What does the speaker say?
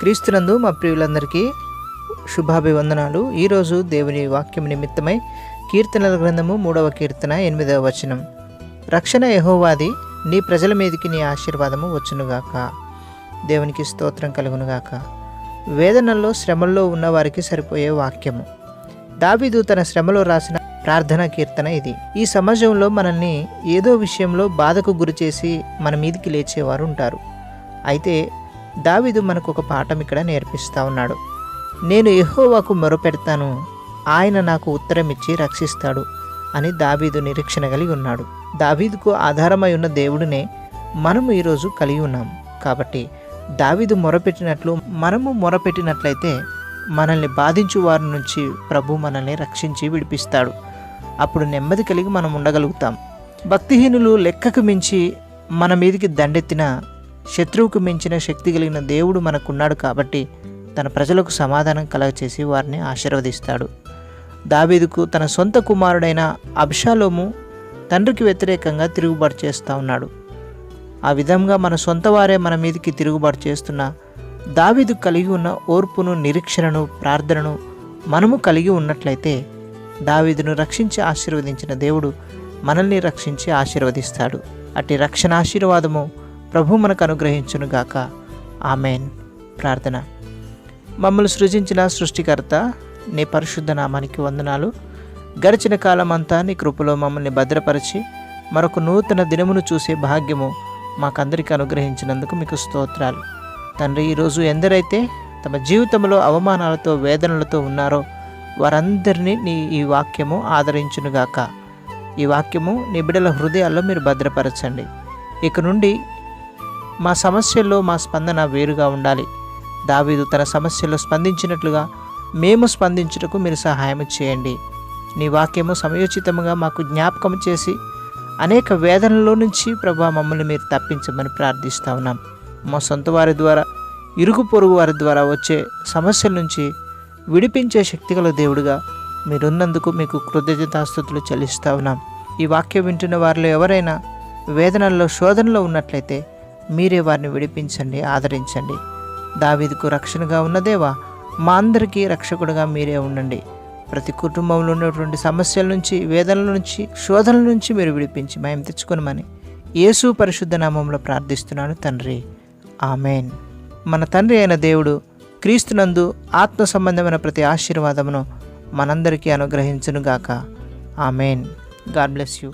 క్రీస్తునందు మా ప్రియులందరికీ శుభాభివందనాలు. ఈరోజు దేవుని వాక్యం నిమిత్తమై కీర్తనల గ్రంథము మూడవ కీర్తన ఎనిమిదవ వచనం. రక్షణ యహోవాది నీ ప్రజల మీదకి నీ ఆశీర్వాదము వచ్చునుగాక. దేవునికి స్తోత్రం కలుగునుగాక. వేదనల్లో శ్రమల్లో ఉన్నవారికి సరిపోయే వాక్యము. దావీదు తన శ్రమలో రాసిన ప్రార్థన కీర్తన ఇది. ఈ సమాజంలో మనల్ని ఏదో విషయంలో బాధకు గురిచేసి మన మీదికి లేచేవారు ఉంటారు. అయితే దావిదు మనకు ఒక పాఠం ఇక్కడ నేర్పిస్తా ఉన్నాడు. నేను ఎహోవాకు మొరపెడతాను ఆయన నాకు ఉత్తరం ఇచ్చి రక్షిస్తాడు అని దావీదు నిరీక్షణ కలిగి ఉన్నాడు. దావీదుకు ఆధారమై ఉన్న దేవుడినే మనము ఈరోజు కలిగి ఉన్నాం. కాబట్టి దావీదు మొరపెట్టినట్లు మనము మొరపెట్టినట్లయితే మనల్ని బాధించు వారి నుంచి ప్రభు మనల్ని రక్షించి విడిపిస్తాడు. అప్పుడు నెమ్మది కలిగి మనం ఉండగలుగుతాం. భక్తిహీనులు లెక్కకు మించి మన మీదికి దండెత్తిన శత్రువుకు మించిన శక్తి కలిగిన దేవుడు మనకున్నాడు కాబట్టి తన ప్రజలకు సమాధానం కలగచేసి వారిని ఆశీర్వదిస్తాడు. దావీదుకు తన సొంత కుమారుడైన అబ్షాలోము తండ్రికి వ్యతిరేకంగా తిరుగుబాటు చేస్తూ ఉన్నాడు. ఆ విధంగా మన సొంత వారే మన మీదకి తిరుగుబాటు చేస్తున్న దావీదు కలిగి ఉన్న ఓర్పును నిరీక్షణను ప్రార్థనను మనము కలిగి ఉన్నట్లయితే దావీదును రక్షించి ఆశీర్వదించిన దేవుడు మనల్ని రక్షించి ఆశీర్వదిస్తాడు. అట్టి రక్షణ ఆశీర్వాదము ప్రభు మనకు అనుగ్రహించునుగాక ఆమెన్. ప్రార్థన. మమ్మల్ని సృజించిన సృష్టికర్త నీ పరిశుద్ధ నామానికి వందనాలు. గడిచిన కాలం అంతా నీ కృపలో మమ్మల్ని భద్రపరిచి మరొక నూతన దినమును చూసే భాగ్యము మాకందరికీ అనుగ్రహించినందుకు మీకు స్తోత్రాలు. తండ్రి ఈరోజు ఎందరైతే తమ జీవితంలో అవమానాలతో వేదనలతో ఉన్నారో వారందరినీ నీ ఈ వాక్యము ఆదరించునుగాక. ఈ వాక్యము నీ బిడ్డల హృదయాల్లో మీరు భద్రపరచండి. ఇక నుండి మా సమస్యల్లో మా స్పందన వేరుగా ఉండాలి. దావీదు తన సమస్యల్లో స్పందించినట్లుగా మేము స్పందించుటకు మీరు సహాయం చేయండి. నీ వాక్యము సమయోచితముగా మాకు జ్ఞాపకం చేసి అనేక వేదనలో నుంచి ప్రభా మమ్మల్ని మీరు తప్పించమని ప్రార్థిస్తా ఉన్నాం. మా సొంత వారి ద్వారా ఇరుగు పొరుగు వారి ద్వారా వచ్చే సమస్యల నుంచి విడిపించే శక్తిగల దేవుడుగా మీరున్నందుకు మీకు కృతజ్ఞతాస్థుతులు చెల్లిస్తా ఉన్నాం. ఈ వాక్యం వింటున్న వారిలో ఎవరైనా వేదనల్లో శోధనలో ఉన్నట్లయితే మీరే వారిని విడిపించండి ఆదరించండి. దావీదుకు రక్షణగా ఉన్నదేవా మా అందరికీ రక్షకుడుగా మీరే ఉండండి. ప్రతి కుటుంబంలో ఉన్నటువంటి సమస్యల నుంచి వేదనల నుంచి శోధనల నుంచి మీరు విడిపించి మేము తెచ్చుకునమని యేసు పరిశుద్ధ నామంలో ప్రార్థిస్తున్నాను తండ్రి. ఆమెన్. మన తండ్రి అయిన దేవుడు క్రీస్తునందు ఆత్మ సంబంధమైన ప్రతి ఆశీర్వాదమును మనందరికీ అనుగ్రహించునుగాక. ఆమెన్. God bless you.